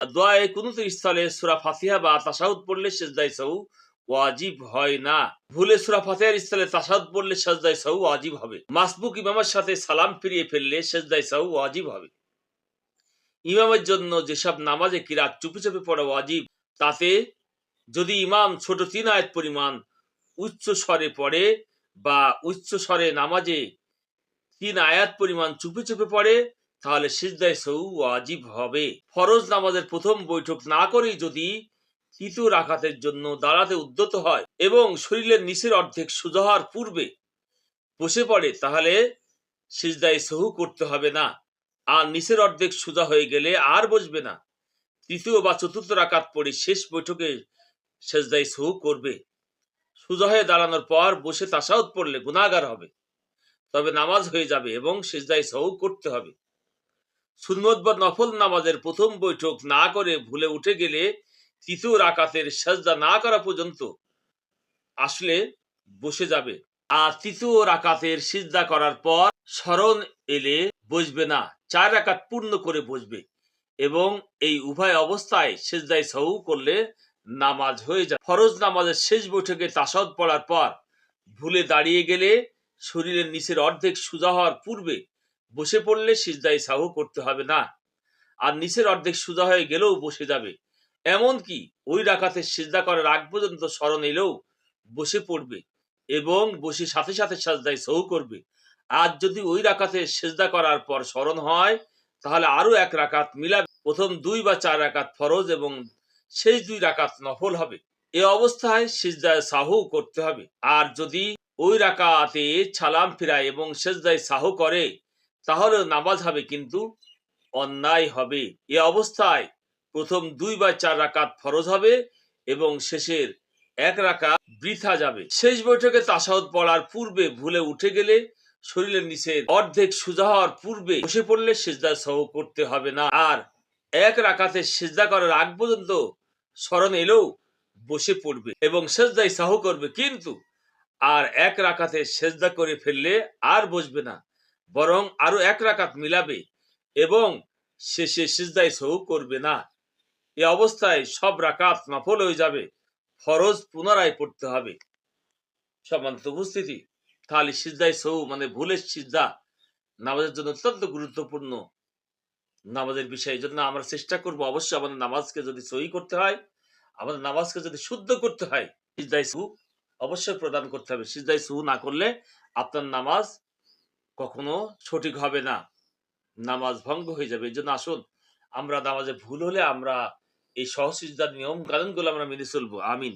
দোয়ায়ে কুনুতের স্থলে সুরা ফাতিহা বা তাসাউদ পড়লে সেজদায় সৌ ওয়াজিব হয় না। ভুলে সুরা ফাতিহার স্থলে তাসাউদ পড়লে সেজদায় সৌ ওয়াজিব হবে। মাসবুক ইমামের সাথে সালাম ফিরিয়ে ফেললে সেজদায় সৌ ওয়াজিব হবে। ইমামের জন্য যেসব নামাজে কিরাত চুপি চুপি পড়া ওয়াজিব, তাতে যদি ইমাম ছোট তিন আয়াত পরিমাণ উচ্চ স্বরে পড়ে বা উচ্চ স্বরে নামাজে তিন আয়াত পরিমাণ চুপি চুপি পড়ে তাহলে সিজদায় সৌ ওয়াজিব হবে। ফরজ নামাজের প্রথম বৈঠক না করেই যদি তৃতীয় রাখাতের জন্য দাঁড়াতে উদ্যত হয় এবং শরীরের নিচের অর্ধেক সোজা হওয়ার পূর্বে বসে পড়ে, তাহলে সিজদায় সহু করতে হবে না। আর নিচের অর্ধেক সোজা হয়ে গেলে আর বসবে না। তৃতীয় বা চতুর্থ রাকাত পড়ে শেষ বৈঠকে সেজদায় সহু করবে। সোজা হয়ে দাঁড়ানোর পর বসে তাসাউদ পড়লে গুণাগার হবে। তবে নামাজ হয়ে যাবে এবং সেজদায় সহু করতে হবে। সুন্নত বা নফল নামাজের প্রথম বৈঠক না করে ভুলে উঠে গেলে তৃতীয় রাকাতের সাজদা না করা পর্যন্ত আসলে বসে যাবে। আর তৃতীয় রাকাতের সিজদা করার পর স্মরণ এলে বসবে না, চার রাকাত পূর্ণ করে বসবে এবং এই উভয় অবস্থায় সেজদায় সহু করলে নামাজ হয়ে যায়। ফরজ নামাজের শেষ বৈঠকে তাসদ পড়ার পর ভুলে দাঁড়িয়ে গেলে শরীরের নিচের অর্ধেক সোজা হওয়ার পূর্বে বসে পড়লে সিজদাই সাহু করতে হবে না। আর নিচের অর্ধেক সোজা হয়ে গেলেও বসে যাবে। এমনকি ওই রাখাতে সিজদা করার আগ পর্যন্ত স্মরণ এলেও বসে পড়বে এবং বসে সাথে সাথে সাজদায় সহু করবে। আর যদি ওই রাকাতে সেজদা করার পর স্মরণ হয়, তাহলে আরও এক রাকাত মিলাবে। প্রথম দুই বা চার রাকাত ফরজ এবং শেষ দুই রাকাত নফল হবে। এ অবস্থায় সিজদায় সাহু করতে হবে। আর যদি ওই রাকাতে ছালাম ফিরায় এবং সেজদায় সাহু করে তাহলে নামাজ হবে কিন্তু অন্যায় হবে। এ অবস্থায় প্রথম দুই বা চার রাকাত ফরজ হবে এবং শেষের এক রাকাত বৃথা যাবে। শেষ বৈঠকে তাসাউদ পড়ার পূর্বে ভুলে উঠে গেলে শরীরের নিচের অর্ধেক সোজা হওয়ার পূর্বে বসে পড়লে সেজদা সহ করতে হবে না। আর এক রাকাতে সেজদা করার আগ পর্যন্ত স্মরণ এলেও বসে পড়বে এবং সেজদাই সাহ করবে। কিন্তু আর এক রাকাতে সেজদা করে ফেললে আর বসবে না। বরং আরও এক রাকাত মিলাবে এবং শেষে সিজদায় সহু করবে না। এ অবস্থায় সব রাকাত নফল হয়ে যাবে, ফরজ পুনরায় পড়তে হবে। সমান্ত উপস্থিতি, তাহলে সিজদায় সহু মানে ভুলের সিজদা নামাজের জন্য অত্যন্ত গুরুত্বপূর্ণ। নামাজের বিষয় জন্য আমরা চেষ্টা করব অবশ্যই আমাদের নামাজকে যদি সহি করতে হয়, আমাদের নামাজকে যদি শুদ্ধ করতে হয়, সিজদায় সহু অবশ্যই প্রদান করতে হবে। সিজদায় সহু না করলে আপনার নামাজ কখনো সঠিক হবে না। নামাজ ভঙ্গ হয়ে যাবে। এই জন্য আসুন, আমরা নামাজে ভুল হলে আমরা এই সহসিজদার নিয়ম কানুনগুলো আমরা মেনে চলবো। আমিন।